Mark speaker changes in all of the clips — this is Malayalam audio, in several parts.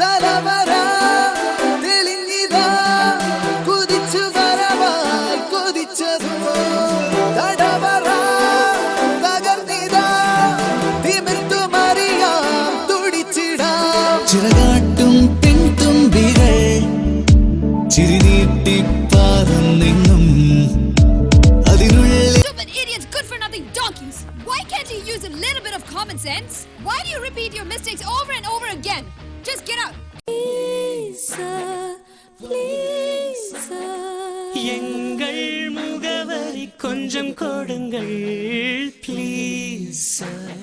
Speaker 1: തലവര തെളിഞ്ഞിതാ കുതിച്ചു വരവായി കൊതിച്ചതോ തടവറ തകർന്നിതാ തിമിർത്തു മറിയാം തുടിച്ചിടാം ചിറകാട്ടും പിൻതുമ്പികൾ ചിരിനീട്ടി പറന്നെങ്ങും അതിനുള്ളിൽ
Speaker 2: Stupid idiots, good for nothing donkeys! Why can't you use a little bit of common sense? Why do you repeat your mistakes over and over again? Just get out!
Speaker 3: எங்கள் முகவரி கொஞ்சம் கொடுங்கள் ப்ளீஸ் சார்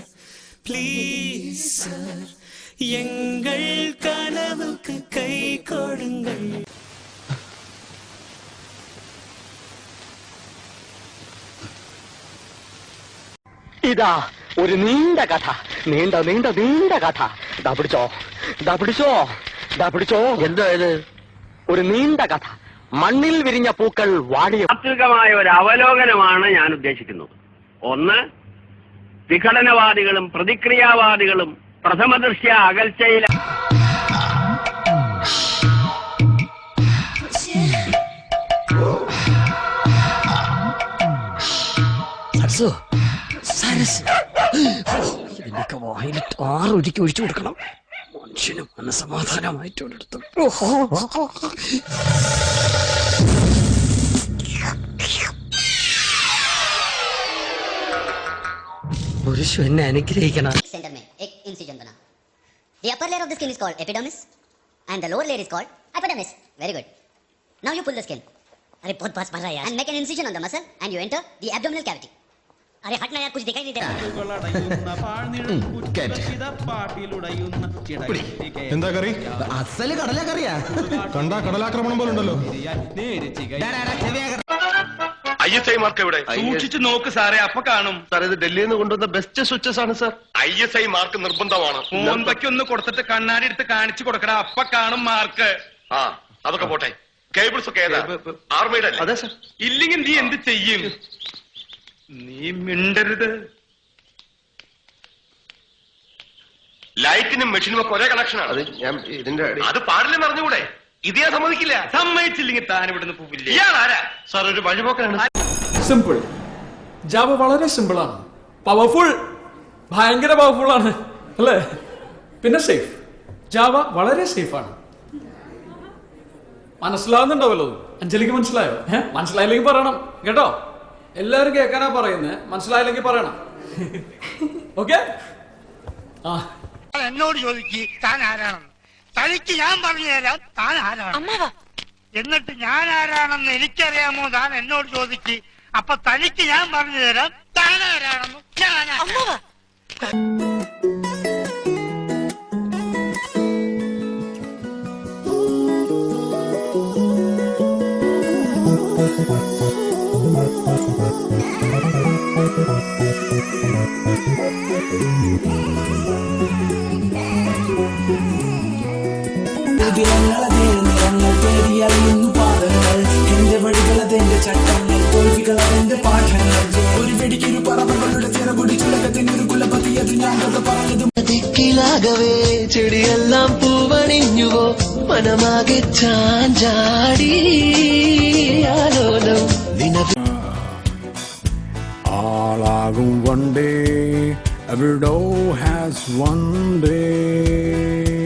Speaker 3: ப்ளீஸ் சார் எங்கள் கனவுக்கு கை கொடுங்கள்
Speaker 4: ഇതാ ഒരു നീണ്ട കഥ നീണ്ട നീണ്ട നീണ്ട കഥ ദാ പിടിച്ചോ ദാ പിടിച്ചോ ദാ പിടിച്ചോ. എന്താ ഇത്? ഒരു നീണ്ട കഥ. മണ്ണിൽ വിരിഞ്ഞ പൂക്കൾ വാടിയ
Speaker 5: താത്വികമായ ഒരു അവലോകനമാണ് ഞാൻ ഉദ്ദേശിക്കുന്നത്. ഒന്ന് വിഘടനവാദികളും പ്രതിക്രിയാവാദികളും പ്രഥമദൃശ്യ ദൃശ്യ
Speaker 3: സരസു സരസ്. ആറൊരുക്കി ഒഴിച്ചു കൊടുക്കണം. മനുഷ്യനും മനസമാധാനമായിട്ടൊരിടത്തും പുരുഷു എന്നെ അനുഗ്രഹിക്കണം
Speaker 6: The upper layer of the skin is called epidermis and the lower layer is called epidermis. Very good. Now you pull the skin. And make an incision on the muscle and you enter the abdominal cavity.
Speaker 7: अरे हटना यार कुछ दिखाई नहीं दे रहा
Speaker 8: എന്താ കറി
Speaker 1: അസല് കടലക്കറിയാ
Speaker 8: കണ്ടാ കടലാക്രമണം പോലെ ഉണ്ടല്ലോ
Speaker 9: ഐ എസ് ഐ മാർക്ക് എവിടെ സൂക്ഷിച്ചു നോക്ക് സാറേ അപ്പൊ കാണും സാർ ഇത് ഡൽഹിയിൽ നിന്ന് കൊണ്ടുവന്ന ബെസ്റ്റ് സ്വിച്ചസ് ആണ് sir I S I mark നിർബന്ധമാണ് മോന്തയ്ക്ക് ഒന്ന് കൊടുത്തിട്ട് കണ്ണാടി എടുത്ത് കാണിച്ചു കൊടുക്കട അപ്പൊ കാണും മാർക്ക് ആ അതൊക്കെ പോട്ടെ കേബിൾസ് ഒക്കെ ഏതാ ആർമയുടെ അതെ സാർ ഇല്ലെങ്കിൽ നീ എന്ത് ചെയ്യും നീ മിണ്ടരുത്. ലൈറ്റിനും മെഷീനും ഒക്കെ ഒരേ കണക്ഷനാണ് അത് ഞാൻ ഇതിന്റെ അത് പാടില്ലെന്ന് അറിഞ്ഞുകൂടെ? ഇത് ഞാൻ സമ്മതിക്കില്ല. സമ്മതിച്ചില്ലെങ്കിൽ താൻ ഇവിടുന്ന് പോവില്ല? ഇയാളാരാ സാർ ഒരു വഴിപോക്കാണ്
Speaker 10: സിമ്പിൾ ജാവ വളരെ സിമ്പിൾ ആണ്. പവർഫുൾ ഭയങ്കര പവർഫുൾ ആണ്. അല്ലേ? പിന്നെ സേഫ് ജാവ വളരെ സേഫ് ആണ്. മനസ്സിലാവുന്നുണ്ടാവല്ലോ അഞ്ജലിക്ക് മനസ്സിലായോ? മനസ്സിലായില്ലെങ്കിൽ പറയണം. കേട്ടോ? എല്ലാവരും കേൾക്കാനാ പറയുന്നത് മനസ്സിലായില്ലെങ്കിൽ പറയണം. ഓക്കെ ആ.
Speaker 11: എന്നോട് ചോദിക്ക് താൻ ആരാണെന്ന്. തനിക്ക് ഞാൻ പറഞ്ഞു തരാം താൻ ആരാണ്? എന്നിട്ട് ഞാൻ ആരാണെന്ന് എനിക്കറിയാമോ? താൻ എന്നോട് ചോദിച്ചു അപ്പൊ തനിക്ക് ഞാൻ പറഞ്ഞു തരാം താൻ ആരാണെന്ന്. ഞാൻ
Speaker 1: ദിനങ്ങളതെ ഒരു പറവകളുടെ ഞാൻ
Speaker 3: ചെടിയെല്ലാം പൂവണിഞ്ഞുവോ? മനമാകെ ചാഞ്ചാടി.
Speaker 8: ആളാകും വണ്ടേ എവിടോ ഹാസ് day